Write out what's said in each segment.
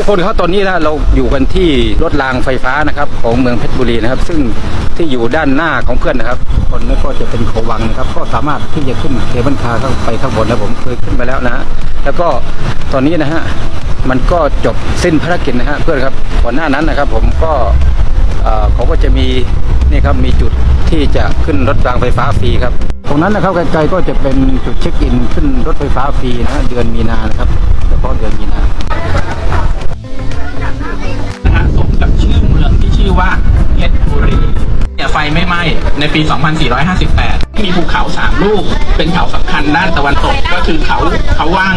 ทุกคนครับตอนนี้นะเราอยู่กันที่รถรางไฟฟ้านะครับ ของเมืองเพชรบุรีนะครับ ซึ่งที่อยู่ด้านหน้าของเพื่อนนะครับ คนนี้นก็จะเป็นเขาวังนะครับ ก็สามารถที่จะขึ้นเคเบิลคาร์เข้าไปข้างบนนะผมเคยขึ้นไปแล้วนะแล้วก็ตอนนี้นะฮะมันก็จบสิ้นภารกิจนะฮะเพื่อนครับก่อนหน้านั้นนะครับ ผมก็เขาก็จะมีนี่ครับมีจุดที่จะขึ้นรถรางไฟฟ้าฟรีครับ ตรงนั้นนะครับไกลๆก็จะเป็นจุดเช็คอินขึ้นรถไฟฟ้าฟรีนะฮะเดือนมีนานะครับเฉพาะเดือนมีนา ไฟไม่ไหม้ในปี 2458 มีภูเขาสามลูก เป็นเขาสำคัญด้านตะวันตก ก็คือเขาเขาวาง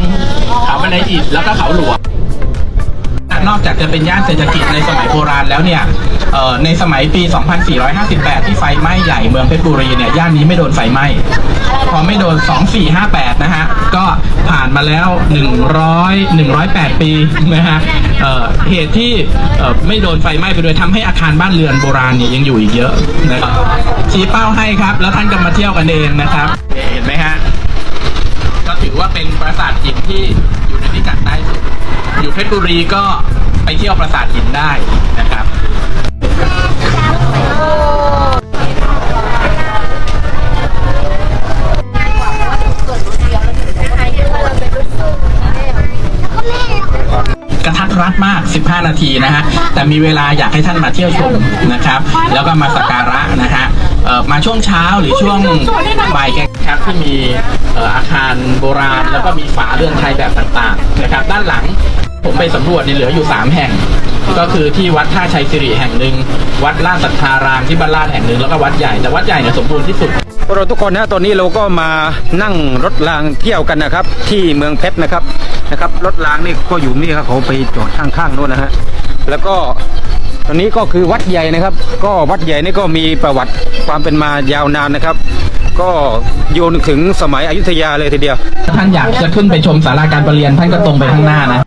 เขาบันไดอิฐแล้วก็เขาหลวง นอกจากจะเป็นย่านเศรษฐกิจในสมัยโบราณแล้วเนี่ยเอ่อในสมัยปี 2458 ที่ไฟไหม้ใหญ่เมืองเพชรบุรีเนี่ยย่านนี้ไม่โดนไฟไหม้พอไม่โดน 2458 นะฮะ ก็ผ่านมาแล้ว 100 108 ปีนะฮะเอ่อเหตุที่เอ่อไม่โดนไฟไหม้ไปโดยทำให้อาคารบ้านเรือนโบราณเนี่ยยังอยู่อีกเยอะนะครับชี้เป้าให้ครับ แล้วท่านก็มาเที่ยวกันเองนะครับ เห็นไหมฮะ ก็ถือว่าเป็นปราสาทหินที่อยู่ในพิกัดใต้สุด อยู่เพชรบุรีก็ไปเที่ยวปราสาทหินได้นะครับกระทัดรัดมาก 15 นาทีนะฮะ แต่มีเวลาอยากให้ท่านมาเที่ยวชมนะครับ แล้วก็มาสักการะนะฮะมาช่วงเช้าหรือช่วงบ่ายแกครับที่มีเอ่ออาคารโบราณ แล้วก็มีฝาเรือนไทยแบบต่างๆนะครับ ด้านหลัง ผมไปสำรวจเนี่ยเหลืออยู่ 3 แห่ง ก็คือที่วัดท่าชัยสิริแห่งหนึ่งวัดลาดสัทธารามที่บ้านลาดแห่งหนึ่งแล้วก็วัดใหญ่แต่วัดใหญ่เนี่ยสมบูรณ์ที่สุด พวกเราทุกคนนะตอนนี้เราก็มานั่งรถรางเที่ยวกันนะครับ ที่เมืองเพชรนะครับนะครับ รถรางนี่ก็อยู่นี่ครับเขาไปจอดข้างๆโน้นนะฮะแล้วก็ตอนนี้ก็คือวัดใหญ่นะครับ ก็วัดใหญ่นี่ก็มีประวัติความเป็นมายาวนานนะครับ ก็โยนถึงสมัยอยุธยาเลยทีเดียว ถ้าท่านอยากจะขึ้นไปชมศาลาการประเรียนท่านก็ตรงไปข้างหน้านะ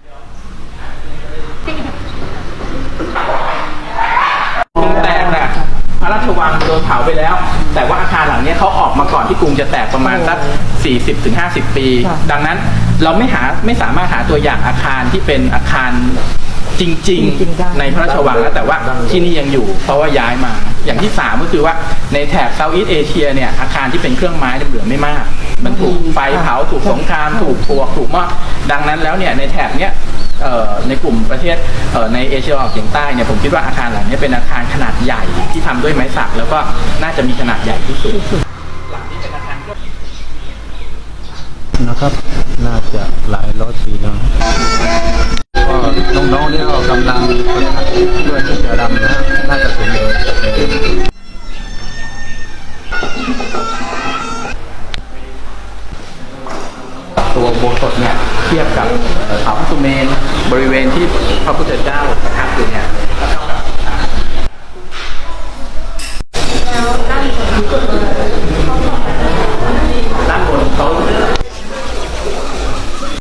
กรุงแตกน่ะพ ระราชวังโดนเผาไปแล้ว แต่ว่าอาคารหลังเนี้ยเขาออกมาก่อนที่กรุงจะแตกประมาณสัก40ถึง50 ปีดังนั้นเราไม่หาไม่สามารถหาตัวอย่างอาคารที่เป็นอาคารจริงๆในพระราชวังแล้วแต่ว่าที่นี่ยังอยู่เพราะว่าย้ายมา อย่างที่สามก็คือว่าในแถบเซาท์อีสเอเชียเนี่ยอาคารที่เป็นเครื่องไม้เนี่ยเหลือไม่มาก มันถูกไฟเผาถูกสงครามถูกพวกถูกมอดดังนั้นแล้วเนี่ยในแถบเนี้ยเอ่อ ในกลุ่มประเทศเอ่อในเอเชียตะวันออกเฉียงใต้เนี่ยผมคิดว่าอาคารหลังเนี้ยเป็นอาคารขนาดใหญ่ที่ทำด้วยไม้สักแล้วก็น่าจะมีขนาดใหญ่ที่สุดหลังนี้เป็นอาคารก็นะครับ น่าจะหลายร้อยปีแล้วก็น้องๆนี่ก็กำลังฝึกหัดเพื่อที่จะรำนะฮะน่าจะถึง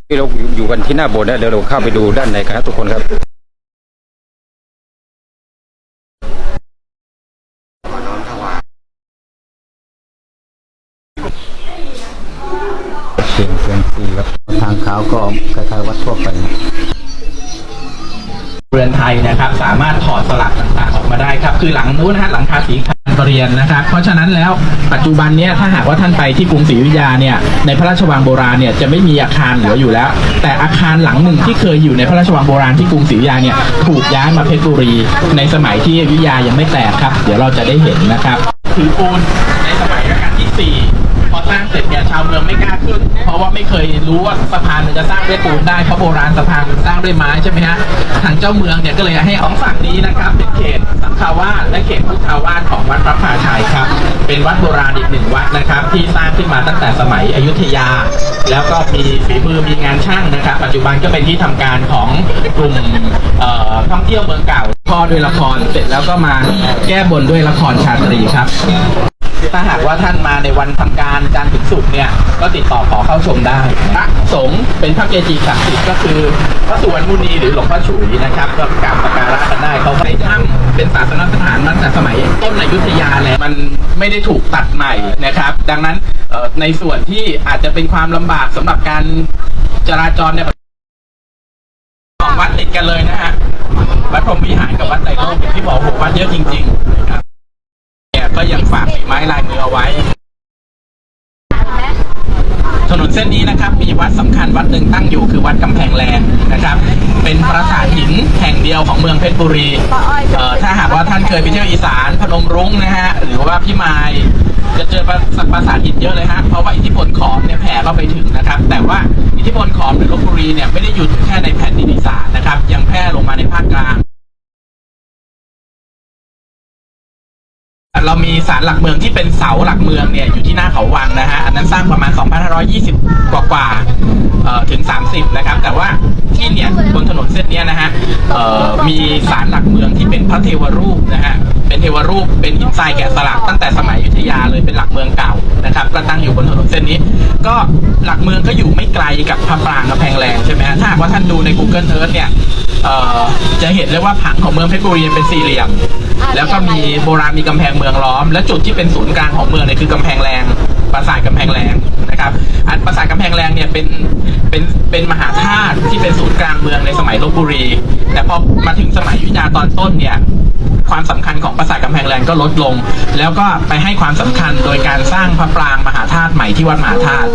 ที่เราอยู่กันที่หน้าโบสถ์นะเดี๋ยวเราเข้าไปดูด้านในกันครับทุกคนครับเสียงเสียงสีครับทางเท้าก็คล้ายๆวัดทั่วไปนะเรือนไทยนะครับ สามารถถอดสลักต่างๆ อกมาได้ครับ คือหลังนู้นนะฮะหลังคาสีขาวเรียนนะครับ เพราะฉะนั้นแล้วปัจจุบันเนี้ยถ้าหากว่าท่านไปที่กรุงศรีอยุธยาเนี่ยในพระราชวังโบราณเนี่ยจะไม่มีอาคารเหลืออยู่แล้ว แต่อาคารหลังหนึ่งที่เคยอยู่ในพระราชวังโบราณที่กรุงศรีอยุธยาเนี่ยถูกย้ายมาเพชรบุรี ในสมัยที่อยุธยายังไม่แตกครับ เดี๋ยวเราจะได้เห็นนะครับถือปูนในสมัยรัชกาลที่สี่พอสร้างเสร็จเนี่ยชาวเมืองไม่กล้า ราะว่าไม่เคยรู้ว่าสะพานมันจะสร้างด้วยปูนได้เพราะโบราณสะพานมันสร้างด้วยไม้ใช่ไหมฮะทางเจ้าเมืองเนี่ยก็เลยให้ของฝั่งนี้นะครับเป็นเขตสังฆาวาสและเขตพุทธาวาสของวัดพระพาชัยครับ เป็นวัดโบราณอีกหนึ่งวัดนะครับ ที่สร้างขึ้นมาตั้งแต่สมัยอยุธยา แล้วก็มีฝีมือมีงานช่างนะครับ ปัจจุบันก็เป็นที่ทำการของกลุ่มท่องเที่ยวเมืองเก่าพ่อด้วยละครเสร็จแล้วก็มาแก้บนด้วยละครชาตรีครับ ถ้าหากว่าท่านมาในวันทำการจันทร์ถึงศุกร์เนี่ยก็ติดต่อขอเข้าชมได้พระสงฆ์เป็นพระเกจิศักดิ์สิทธิ์ก็คือพระสุวรรณมุนีหรือหลวงพ่อฉุยนะครับก็กราบสักการะกันได้เขาในถ้ำเป็นศาสนสถานมาตั้งแต่สมัยต้นอยุธยาแล้วมันไม่ได้ถูกตัดใหม่นะครับ ดังนั้นในส่วนที่อาจจะเป็นความลำบากสำหรับการจราจรเนี่ยของวัดติดกันเลยนะฮะวัดพรหมวิหารกับวัดไตรโลกอย่างที่บอกหกวัดเยอะจริงๆนะครับ ก็ยังฝากฝีไม้ลายมือเอาไว้ ถนนเส้นนี้นะครับ มีวัดสำคัญวัดหนึ่งตั้งอยู่คือวัดกำแพงแรงนะครับ เป็นปราสาทหินแห่งเดียวของเมืองเพชรบุรีเอ่อถ้าหากว่าท่านเคยไปเที่ยวอีสานพนมรุ้งนะฮะหรือว่าพี่มายจะเจอปราปราสาทหินเยอะเลยฮะเพราะว่าอิทธิพลขอมเนี่ยแผ่เข้าไปถึงนะครับ แต่ว่าอิทธิพลขอมหรือลบบุรีเนี่ยไม่ได้หยุดแค่ในแผ่นดินอีสานนะครับ ยังแพร่ลงมาในภาคกลาง เรามีศาลหลักเมืองที่เป็นเสาหลักเมืองเนี่ยอยู่ที่หน้าเขาวังนะฮะอันนั้นสร้างประมาณ 2,520 กว่ากว่าถึง 30 นะครับ แต่ว่าที่เนี่ยบนถนนเส้นนี้นะฮะมีศาลหลักเมืองที่เป็นพระเทวรูปนะฮะเป็นเทวรูปเป็นหินทรายแกะสลักตั้งแต่สมัยอยุธยาเลยเป็นหลักเมืองเก่านะครับก็ตั้งอยู่บนถนนเส้นนี้ ก็หลักเมืองก็อยู่ไม่ไกลกับพระปรางกำแพงแรงใช่ไหมฮะถ้าว่าท่านดูใน Google Earth เนี่ยจะเห็นเลยว่าผังของเมืองเพชรบุรีเป็นสี่เหลี่ยม แล้วก็มีโบราณมีกำแพงเมืองล้อม และจุดที่เป็นศูนย์กลางของเมืองเนี่ยคือกำแพงแรง ปราสาทกำแพงแรงนะครับ อันปราสาทกำแพงแรงเนี่ยเป็นเป็นเป็นมหาธาตุที่เป็นศูนย์กลางเมืองในสมัยลบบุรี แต่พอมาถึงสมัยยุธยาตอนต้นเนี่ยความสำคัญของปราสาทกำแพงแรงก็ลดลง แล้วก็ไปให้ความสำคัญโดยการสร้างพระปรางมหาธาตุใหม่ที่วัดมหาธาตุ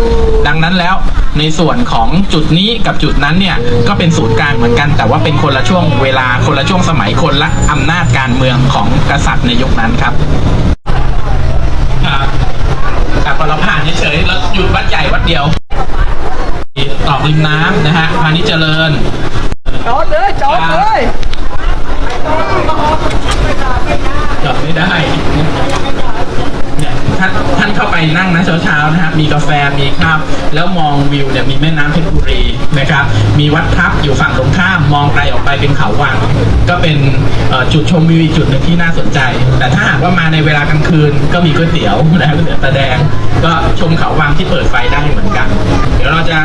ดังนั้นแล้วในส่วนของจุดนี้กับจุดนั้นเนี่ยก็เป็นศูนย์กลางเหมือนกัน แต่ว่าเป็นคนละช่วงเวลาคนละช่วงสมัยคนละอำนาจการเมืองของกษัตริย์ในยุคนั้นครับ กับเราผ่านเฉยๆแล้วหยุดวัดใหญ่วัดเดียวตอกริมน้ำนะฮะพาณิชย์เจริญจอดเลยจอดเลยจอดไม่ได้เนี่ย ท่านท่านเข้าไปนั่งนะเช้าๆนะครับมีกาแฟมีข้าวแล้วมองวิวเนี่ยมีแม่น้ำเพชรบุรีนะครับ มีวัดพับอยู่ฝั่งตรงข้ามมองไกลออกไปเป็นเขาวัง ก็เป็นจุดชมวิวอีกจุดหนึ่งที่น่าสนใจ แต่ถ้าหากว่ามาในเวลากลางคืนก็มีก๋วยเตี๋ยวนะก๋วยเตี๋ยวตาแดง ก็ชมเขาวังที่เปิดไฟได้เหมือนกัน เดี๋ยวเราจะ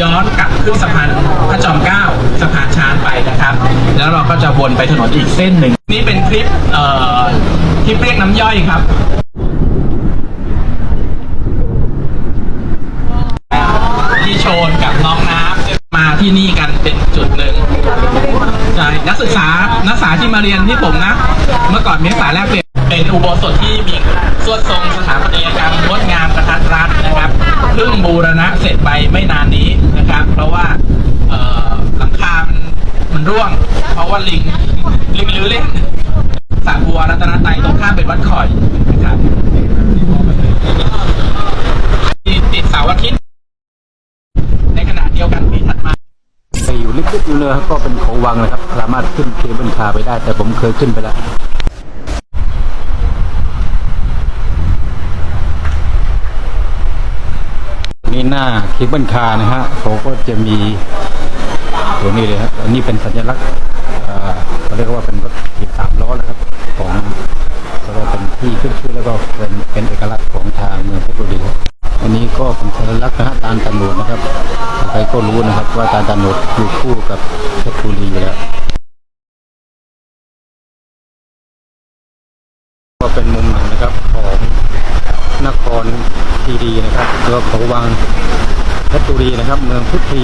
ย้อนกลับขึ้นสะพานพระจอมเกล้าสะพานช้างไปนะครับ แล้วเราก็จะวนไปถนนอีกเส้นหนึ่งนี่เป็นคลิปเอ่อคลิปเรียกน้ำย่อยครับ ที่โชนกับน้องน้ำมา ที่นี่กันเป็นจุดหนึ่งใช่นักศึกษานักศึกษาที่มาเรียนที่ผมนะ เมื่อก่อนมีนักศึกษาแลกเปลี่ยนเป็นอุโบสถที่มีสวดทรงสถาปัตยกรรมงดงามกระทัดรัดนะครับเพิ่งบูรณะเสร็จไปไม่นานนี้นะครับ เพราะว่าหลังคามันมันร่วง เพราะว่าลิงลิงลื้อเล่นสระบัวรัตนไตตรงข้ามเป็นวัดข่อยนะครับติดเสาร์อาทิตย์ ในขณะเดียวกันปีถัดมา ไป อยู่ลึกๆอยู่เลยก็เป็นเขาวังนะครับ สามารถขึ้นเคเบิลคาร์ไปได้ แต่ผมเคยขึ้นไปแล้วนี่หน้าเคเบิลคาร์นะฮะเขาก็จะมีตัวนี้เลยครับอันนี้เป็นสัญลักษณ์เขาเรียกว่าเป็นรถขีดสามล้อนะครับ ของเราเป็นที่ขึ้นชื่อแล้วก็เป็นเป็นเอกลักษณ์ อันนี้ก็เป็นสัญลักษณ์นะฮะตาลตันโนดนะครับใครก็รู้นะครับว่าตาลตันโนดอยู่คู่กับเพชรบุรีอยู่แล้วก็เป็นมุมหนึ่งนะครับของนครทีดีนะครับหรือว่าเขาวังเพชรบุรีนะครับ เมืองพุทธี